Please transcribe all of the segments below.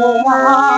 我要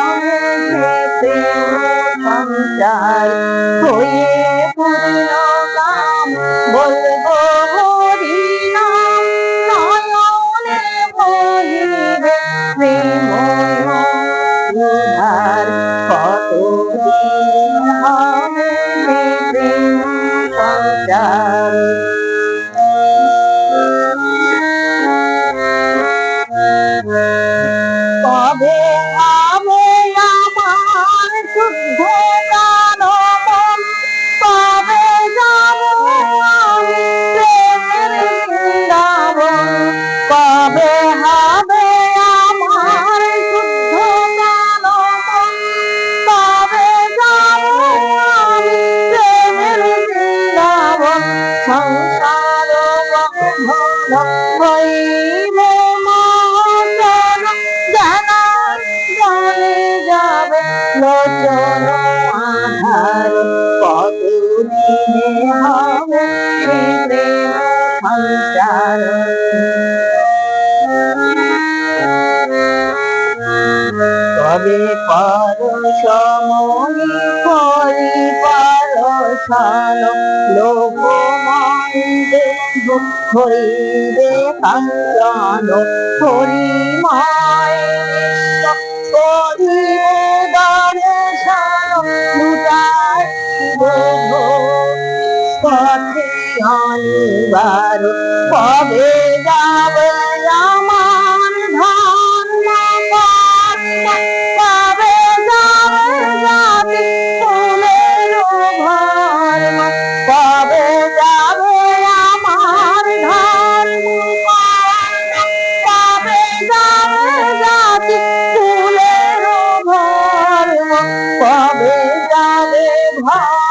যাবে লোচন আধার কতদিনে হবে সে প্রেম সঞ্চার কবে পরশমণি হরি পরশান লোকমন্দে হরিবে কাঞ্চন হরিময় পথে অনিবার কবে যাবে আমার ধর্ম কবে যাবে যাবে কবে যাবে আমার ধর্ম কবে যাবে যাবে ফুলের ধর্ম কবে যাবে ভয়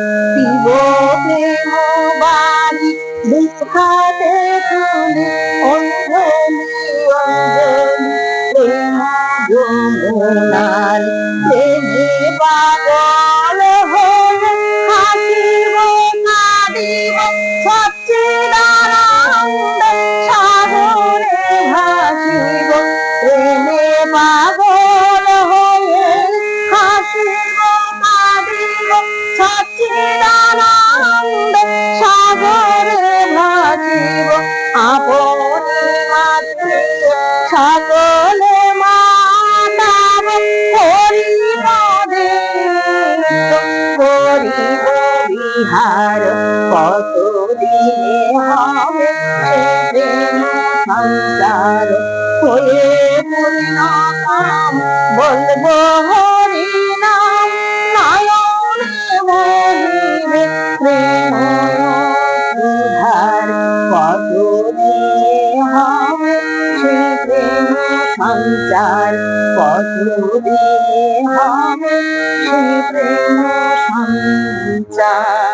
বিহার কত দিনে হবে সে প্রেম হয়ে পূর্ণ কাম বলব হরি নাম, নয়নে বহিবে প্রেম সুধার কত দিনে হবে প্রেম সঞ্চার কত দিনে হবে প্রেম সঞ্চার